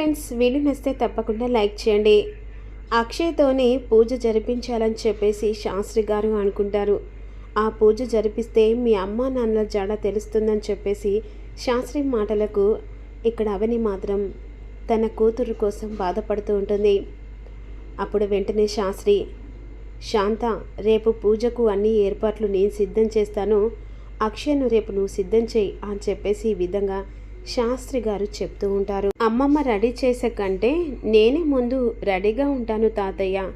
Friends video నచ్చితే తప్పకుండా like చేయండి. అక్షయ్తోనే పూజ జరిపించాలని చెప్పేసి శాస్త్రి గారు అనుకుంటారు. ఆ పూజ జరిపిస్తే మీ అమ్మ నాన్నల జాడ తెలుస్తుందని చెప్పేసి శాస్త్రి మాటలకు ఇక్కడ అవని మాత్రం తన కూతురు కోసం బాధపడుతూ ఉంటుంది. అప్పుడు వెంటనే శాస్త్రి శాంత రేపు పూజకు అన్ని ఏర్పాట్లు నేను సిద్ధం చేస్తాను. అక్షయ్ను రేపు నువ్వు సిద్ధం చేయి అని చెప్పేసి ఈ విధంగా శాస్త్రి గారు చెప్తూ ఉంటారు అమ్మమ్మ రెడీ చేసే కంటే నేనే ముందు రెడీగా ఉంటాను తాతయ్య.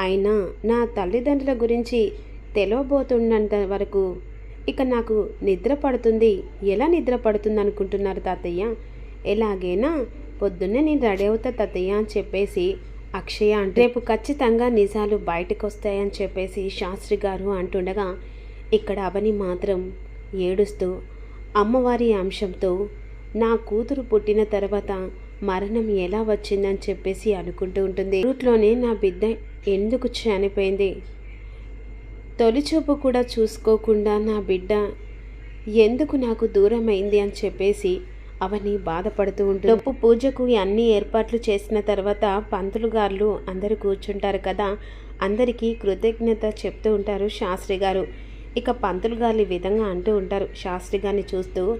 అయినా నా తల్లిదండ్రుల గురించి తెలవబోతున్నంత వరకు ఇక నాకు నిద్ర పడుతుంది. ఎలా నిద్ర పడుతుంది అనుకుంటున్నారు తాతయ్య? ఎలాగైనా పొద్దున్నే నేను రెడీ అవుతా తాతయ్య అని చెప్పేసి అక్షయ అంటే రేపు ఖచ్చితంగా నిజాలు బయటకు వస్తాయని చెప్పేసి శాస్త్రి గారు అంటుండగా ఇక్కడ అవని మాత్రం ఏడుస్తూ అమ్మవారి అంశంతో నా కూతురు పుట్టిన తర్వాత మరణం ఎలా వచ్చిందని చెప్పేసి అనుకుంటూ ఉంటుంది. రూట్లోనే నా బిడ్డ ఎందుకు చనిపోయింది? తొలిచూపు కూడా చూసుకోకుండా నా బిడ్డ ఎందుకు నాకు దూరమైంది అని చెప్పేసి అవని బాధపడుతూ ఉంటుంది. డప్పు పూజకు అన్ని ఏర్పాట్లు చేసిన తర్వాత పంతులు గారు అందరూ కూర్చుంటారు కదా అందరికీ కృతజ్ఞత చెప్తూ ఉంటారు శాస్త్రి గారు. ఇక పంతులు గారు ఈ విధంగా అంటూ ఉంటారు. శాస్త్రి గారిని చూస్తూ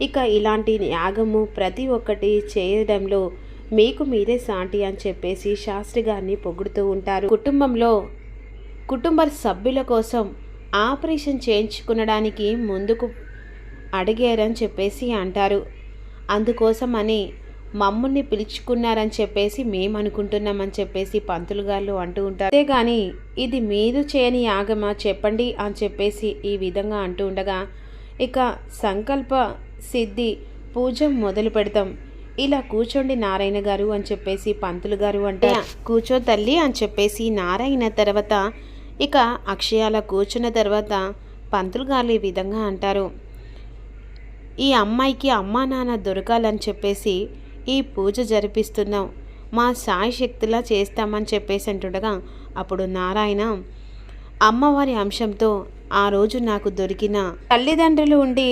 ఇక ఇలాంటి యాగము ప్రతి ఒక్కటి చేయడంలో మీకు మీరే సాటి అని చెప్పేసి శాస్త్రి గారిని పొగుడుతూ ఉంటారు. కుటుంబంలో కుటుంబ సభ్యుల కోసం ఆపరేషన్ చేయించుకునడానికి ముందుకు అడిగారని చెప్పేసి అంటారు. అందుకోసమని మమ్ముల్ని పిలుచుకున్నారని చెప్పేసి మేము అనుకుంటున్నామని చెప్పేసి పంతులు గారు అంటూ ఉంటారు. అంతేగాని ఇది మీరు చేయని యాగమా చెప్పండి అని చెప్పేసి ఈ విధంగా అంటూ ఉండగా ఇక సంకల్ప సిద్ధి పూజ మొదలు పెడతాం. ఇలా కూర్చోండి నారాయణ గారు అని చెప్పేసి పంతులు గారు అంటే కూర్చో తల్లి అని చెప్పేసి నారాయణ తర్వాత ఇక అక్షయాల కూర్చున్న తర్వాత పంతులు గారు ఈ విధంగా అంటారు ఈ అమ్మాయికి అమ్మా నాన్న దొరకాలని చెప్పేసి ఈ పూజ జరిపిస్తున్నాం. మా సాయి శక్తిలా చేస్తామని చెప్పేసి అంటుండగా అప్పుడు నారాయణ అమ్మవారి అంశంతో ఆ రోజు నాకు దొరికిన తల్లిదండ్రులు ఉండి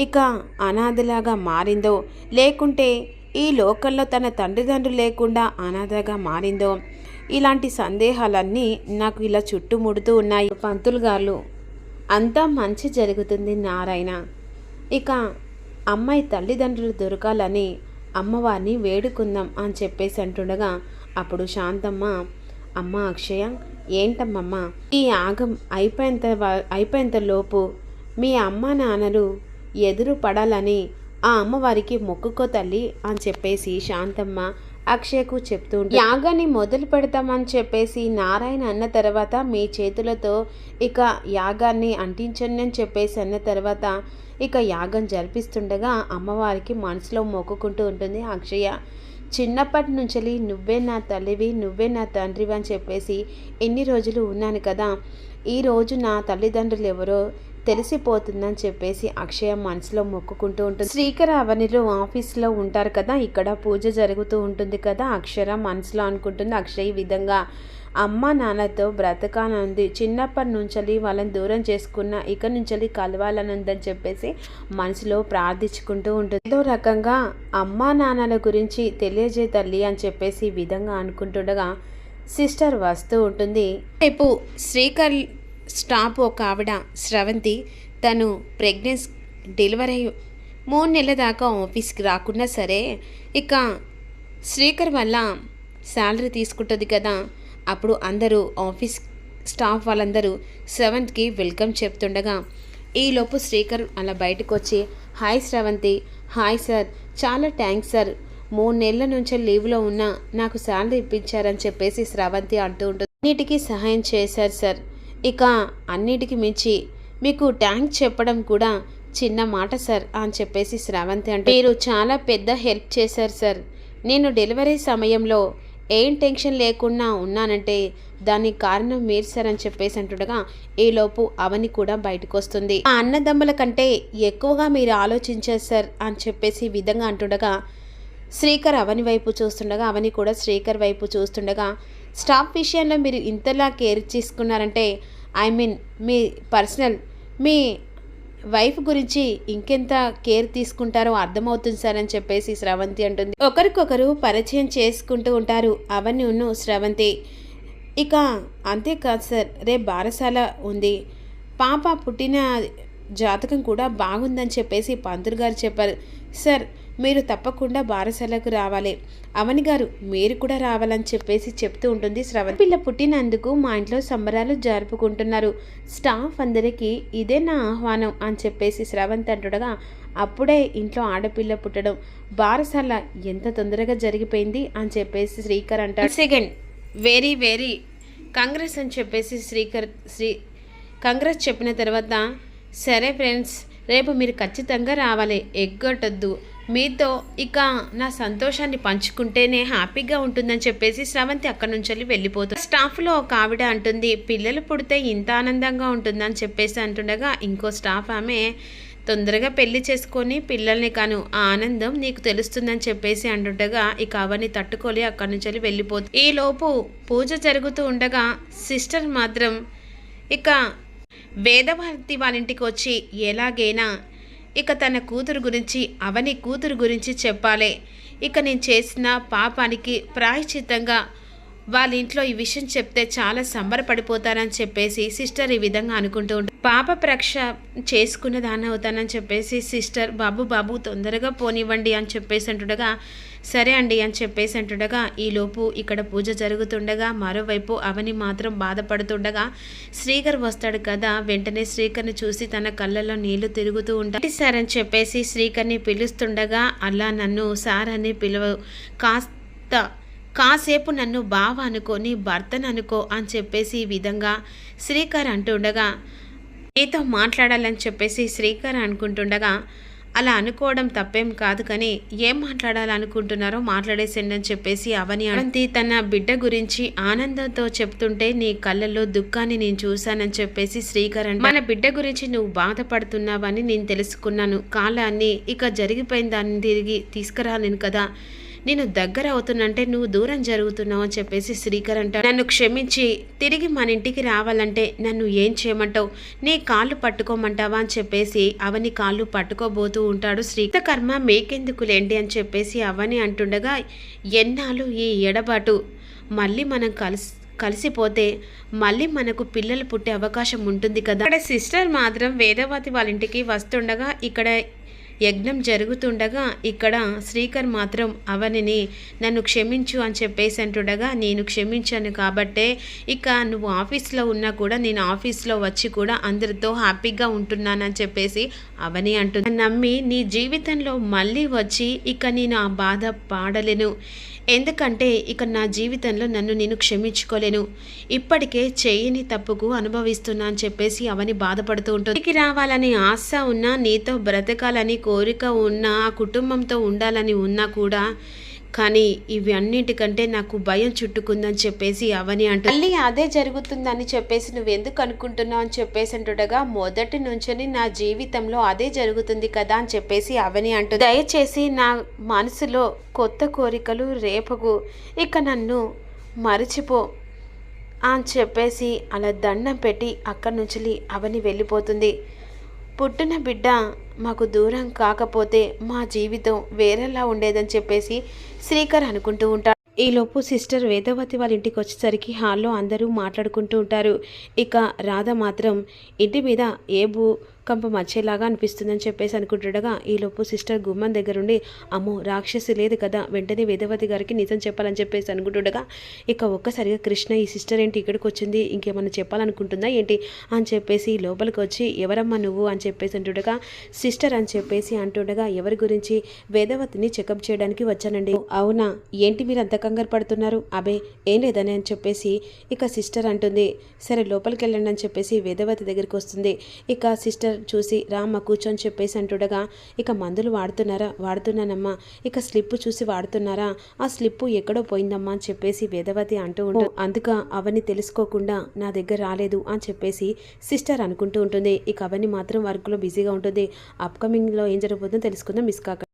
ఇక అనాథలాగా మారిందో? లేకుంటే ఈ లోకల్లో తన తండ్రిదండ్రులు లేకుండా అనాథగా మారిందో? ఇలాంటి సందేహాలన్నీ నాకు ఇలా చుట్టుముడుతూ ఉన్నాయి. పంతులు గారు అంతా మంచి జరుగుతుంది నారాయణ. ఇక అమ్మాయి తల్లిదండ్రులు దొరకాలని అమ్మవారిని వేడుకుందాం అని చెప్పేసి అంటుండగా అప్పుడు శాంతమ్మ అమ్మ అక్షయ ఏంటమ్మమ్మ? ఈ యాగం అయిపోయేంత వ- లోపు మీ అమ్మ నాన్నలు ఎదురు పడాలని ఆ అమ్మవారికి మొక్కుకో తల్లి అని చెప్పేసి శాంతమ్మ అక్షయకు చెప్తూ యాగాన్ని మొదలు పెడతామని చెప్పేసి నారాయణ అన్న తర్వాత మీ చేతులతో ఇక యాగాన్ని అంటించండి అని చెప్పేసి అన్న తర్వాత ఇక యాగం జరిపిస్తుండగా అమ్మవారికి మనసులో మొక్కుకుంటూ ఉంటుంది అక్షయ చిన్నప్పటి నుంచి నువ్వే నా తల్లివి నువ్వే నా తండ్రివి అని చెప్పేసి ఎన్ని రోజులు ఉన్నాను కదా ఈ రోజు నా తల్లిదండ్రులు ఎవరో తెలిసిపోతుందని చెప్పేసి అక్షయ మనసులో మొక్కుకుంటూ ఉంటుంది. శ్రీకర అవనిలో ఆఫీస్లో ఉంటారు కదా ఇక్కడ పూజ జరుగుతూ ఉంటుంది కదా అక్షర మనసులో అనుకుంటుంది అక్షయ ఈ విధంగా అమ్మ నాన్నతో బ్రతకానంది చిన్నప్పటి నుంచి వాళ్ళని దూరం చేసుకున్న ఇక నుంచి కలవాలనుందని చెప్పేసి మనసులో ప్రార్థించుకుంటూ ఉంటుంది. ఏదో రకంగా అమ్మా నాన్నల గురించి తెలియజే తల్లి అని చెప్పేసి ఈ విధంగా అనుకుంటుండగా సిస్టర్ వస్తూ ఉంటుంది. రేపు శ్రీకర్ స్టాప్ ఒక ఆవిడ స్రవంతి తను ప్రెగ్నెన్స్ డెలివరీ అయ్యి మూడు నెలల దాకా ఆఫీస్కి రాకున్నా సరే ఇక శ్రీకర్ వల్ల శాలరీ తీసుకుంటుంది కదా అప్పుడు అందరూ ఆఫీస్ స్టాఫ్ వాళ్ళందరూ సెవెంత్కి వెల్కమ్ చెప్తుండగా ఈలోపు శ్రీకర్ అలా బయటకు వచ్చి హాయ్ శ్రవంతి హాయ్ సార్ చాలా థ్యాంక్స్ సార్ మూడు నెలల నుంచి లీవ్లో ఉన్నా నాకు శాలరీ ఇప్పించారని చెప్పేసి శ్రవంతి అంటూ ఉంటుంది. అన్నిటికీ సహాయం చేశారు సార్ ఇక అన్నిటికి మించి మీకు ట్యాంక్ చెప్పడం కూడా చిన్న మాట సార్ అని చెప్పేసి శ్రావంతి అంటే మీరు చాలా పెద్ద హెల్ప్ చేశారు సార్. నేను డెలివరీ సమయంలో ఏం టెన్షన్ లేకుండా ఉన్నానంటే దానికి కారణం మీరు సార్ అని చెప్పేసి అంటుండగా ఈలోపు అవని కూడా బయటకు వస్తుంది. ఆ అన్నదమ్ముల కంటే ఎక్కువగా మీరు ఆలోచించారు సార్ అని చెప్పేసి విధంగా అంటుండగా శ్రీకర్ అవని వైపు చూస్తుండగా అవని కూడా శ్రీకర్ వైపు చూస్తుండగా స్టాఫ్ విషయంలో మీరు ఇంతలా కేర్ తీసుకున్నారంటే ఐ మీన్ మీ పర్సనల్ మీ వైఫ్ గురించి ఇంకెంత కేర్ తీసుకుంటారో అర్థమవుతుంది సార్ అని చెప్పేసి స్రవంతి అంటుంది. ఒకరికొకరు పరిచయం చేసుకుంటూ ఉంటారు. అవన్నీ ఉన్ను స్రవంతి. ఇక అంతేకాదు సార్ రేపు బారసాల ఉంది. పాప పుట్టిన జాతకం కూడా బాగుందని చెప్పేసి పంతులు గారు చెప్పారు. సార్ మీరు తప్పకుండా బారసాలకు రావాలి. అవని గారు మీరు కూడా రావాలని చెప్పేసి చెప్తూ ఉంటుంది. శ్రవణ్ పిల్ల పుట్టినందుకు మా ఇంట్లో సంబరాలు జరుపుకుంటున్నారు. స్టాఫ్ అందరికీ ఇదే నా ఆహ్వానం అని చెప్పేసి శ్రవంత్ అంటుండగా అప్పుడే ఇంట్లో ఆడపిల్ల పుట్టడం. బారసాల ఎంత తొందరగా జరిగిపోయింది అని చెప్పేసి శ్రీకర్ అంటాడు. సెకండ్ వెరీ వెరీ కాంగ్రెస్ అని చెప్పేసి శ్రీకర్ శ్రీ కాంగ్రెస్ చెప్పిన తర్వాత సరే ఫ్రెండ్స్ రేపు మీరు ఖచ్చితంగా రావాలి. ఎగ్గొట్టద్దు. మీతో ఇక నా సంతోషాన్ని పంచుకుంటేనే హ్యాపీగా ఉంటుందని చెప్పేసి స్రవంతి అక్కడి నుంచి వెళ్ళి వెళ్ళిపోతుంది స్టాఫ్లో ఒక ఆవిడ అంటుంది పిల్లలు పుడితే ఇంత ఆనందంగా ఉంటుందని చెప్పేసి అంటుండగా ఇంకో స్టాఫ్ ఆమె తొందరగా పెళ్ళి చేసుకొని పిల్లల్ని కాను ఆ ఆనందం నీకు తెలుస్తుందని చెప్పేసి అంటుండగా ఇక అవన్నీ తట్టుకోలే అక్కడి నుంచి వెళ్ళి వెళ్ళిపోతుంది ఈలోపు పూజ జరుగుతూ ఉండగా సిస్టర్ మాత్రం ఇక వేదభారతి వాళ్ళ ఇంటికి వచ్చి ఎలాగైనా ఇక తన కూతురు గురించి అవని కూతురు గురించి చెప్పాలి. ఇక నేను చేసిన పాపానికి ప్రాయశ్చిత్తంగా వాళ్ళ ఇంట్లో ఈ విషయం చెప్తే చాలా సంబరపడిపోతారని చెప్పేసి సిస్టర్ ఈ విధంగా అనుకుంటూ ఉంటుంది పాప ప్రక్ష చేసుకున్న దాన్ని అవుతానని చెప్పేసి సిస్టర్ బాబు బాబు తొందరగా పోనివ్వండి అని చెప్పేసి అంటుండగా సరే అండి అని చెప్పేసి అంటుండగా ఈలోపు ఇక్కడ పూజ జరుగుతుండగా మరోవైపు అవని మాత్రం బాధపడుతుండగా శ్రీకర్ వస్తాడు కదా వెంటనే శ్రీకర్ని చూసి తన కళ్ళల్లో నీళ్ళు తిరుగుతూ ఉంటాయి సార్ అని చెప్పేసి శ్రీకర్ని పిలుస్తుండగా అలా నన్ను సార్ అని పిలువ కాస్త కాసేపు నన్ను బావ నీ భర్తను అనుకో అని చెప్పేసి ఈ విధంగా శ్రీకర్ అంటుండగా నీతో మాట్లాడాలని చెప్పేసి శ్రీకర్ అనుకుంటుండగా అలా అనుకోవడం తప్పేం కాదు కానీ ఏం మాట్లాడాలనుకుంటున్నారో మాట్లాడేసండి అని చెప్పేసి అవని అవంతి తన బిడ్డ గురించి ఆనందంతో చెప్తుంటే నీ కళ్ళల్లో దుఃఖాన్ని నేను చూశానని చెప్పేసి శ్రీకర్ అంటే మన బిడ్డ గురించి నువ్వు బాధపడుతున్నావని నేను తెలుసుకున్నాను. కాలాన్ని ఇక జరిగిపోయిన దాన్ని తిరిగి తీసుకురాలేను కదా. నేను దగ్గర అవుతున్నంటే నువ్వు దూరం జరుగుతున్నావు అని చెప్పేసి శ్రీకర్ అంటాడు. నన్ను క్షమించి తిరిగి మన ఇంటికి రావాలంటే నన్ను ఏం చేయమంటావు? నీ కాళ్ళు పట్టుకోమంటావా అని చెప్పేసి అవని కాళ్ళు పట్టుకోబోతూ ఉంటాడు శ్రీకర్మ మీకెందుకు లేండి అని చెప్పేసి అవని అంటుండగా ఎన్నాళ్ళు ఈ ఎడబాటు? మళ్ళీ మనం కలిసి కలిసిపోతే మళ్ళీ మనకు పిల్లలు పుట్టే అవకాశం ఉంటుంది కదా? అక్కడ సిస్టర్ మాత్రం వేదవతి వాళ్ళ ఇంటికి వస్తుండగా ఇక్కడ యజ్ఞం జరుగుతుండగా ఇక్కడ శ్రీకర్ మాత్రం అవనిని నన్ను క్షమించు అని చెప్పేసి అంటుండగా నేను క్షమించాను కాబట్టే ఇక నువ్వు ఆఫీస్లో ఉన్నా కూడా నేను ఆఫీస్లో వచ్చి కూడా అందరితో హ్యాపీగా ఉంటున్నానని చెప్పేసి అవని అంటుంది. నమ్మి నీ జీవితంలో మళ్ళీ వచ్చి ఇక నేను ఆ బాధ పాడలేను. ఎందుకంటే ఇక నా జీవితంలో నన్ను నేను క్షమించుకోలేను. ఇప్పటికే చేయని తప్పుకు అనుభవిస్తున్నా అని చెప్పేసి అవని బాధపడుతూ ఉంటుంది. ఇంటికి రావాలని ఆశ ఉన్నా నీతో బ్రతకాలని కోరిక ఉన్నా ఆ కుటుంబంతో ఉండాలని ఉన్నా కూడా కానీ ఇవి అన్నిటికంటే నాకు భయం చుట్టుకుందని చెప్పేసి అవని అంటూ మళ్ళీ అదే జరుగుతుందని చెప్పేసి నువ్వు ఎందుకు అనుకుంటున్నావు అని చెప్పేసి అంటుండగా మొదటి నుంచని నా జీవితంలో అదే జరుగుతుంది కదా అని చెప్పేసి అవని అంటూ దయచేసి నా మనసులో కొత్త కోరికలు రేపకు ఇక నన్ను మరచిపో అని చెప్పేసి అలా దండం పెట్టి అక్కడి నుంచి అవని వెళ్ళిపోతుంది. పుట్టిన బిడ్డ మాకు దూరం కాకపోతే మా జీవితం వేరేలా ఉండేదని చెప్పేసి శ్రీకర్ అనుకుంటూ ఉంటాడు. ఈలోపు సిస్టర్ వేదవతి వాళ్ళ ఇంటికి వచ్చేసరికి హాల్లో అందరూ మాట్లాడుకుంటూ ఉంటారు. ఇక రాధ మాత్రం ఇంటి మీద ఏ కంప వచ్చేలాగా అనిపిస్తుందని చెప్పేసి అనుకుంటుండగా ఈలోపు సిస్టర్ గుమ్మం దగ్గరుండి అమ్మో రాక్షసి లేదు కదా వెంటనే వేదవతి గారికి నిజం చెప్పాలని చెప్పేసి అనుకుంటుండగా ఇక ఒక్కసారిగా కృష్ణ ఈ సిస్టర్ ఏంటి ఇక్కడికి వచ్చింది? ఇంకేమన్నా చెప్పాలనుకుంటుందా ఏంటి? అని చెప్పేసి లోపలికి వచ్చి ఎవరమ్మా నువ్వు? అని చెప్పేసి అంటుండగా సిస్టర్ అని చెప్పేసి అంటుండగా ఎవరి గురించి? వేదవతిని చెకప్ చేయడానికి వచ్చానండి. అవునా? ఏంటి మీరు అంత కంగారు పడుతున్నారు? అబే ఏం లేదని అని చెప్పేసి ఇక సిస్టర్ అంటుంది. సరే లోపలికి వెళ్ళండి అని చెప్పేసి వేదవతి దగ్గరికి వస్తుంది. ఇక సిస్టర్ చూసి రామ్మ కూర్చొని చెప్పేసి అంటుండగా ఇక మందులు వాడుతున్నారా? వాడుతున్నానమ్మా. ఇక స్లిప్ చూసి వాడుతున్నారా? ఆ స్లిప్ ఎక్కడో పోయిందమ్మా అని చెప్పేసి వేదవతి అంటూ ఉంటూ అందుక అవన్నీ తెలుసుకోకుండా నా దగ్గర రాలేదు అని చెప్పేసి సిస్టర్ అనుకుంటూ ఉంటుంది. ఇక అవన్నీ మాత్రం వర్క్లో బిజీగా ఉంటుంది. అప్కమింగ్లో ఏం జరగబోతుందో తెలుసుకుందాం మిస్ కాక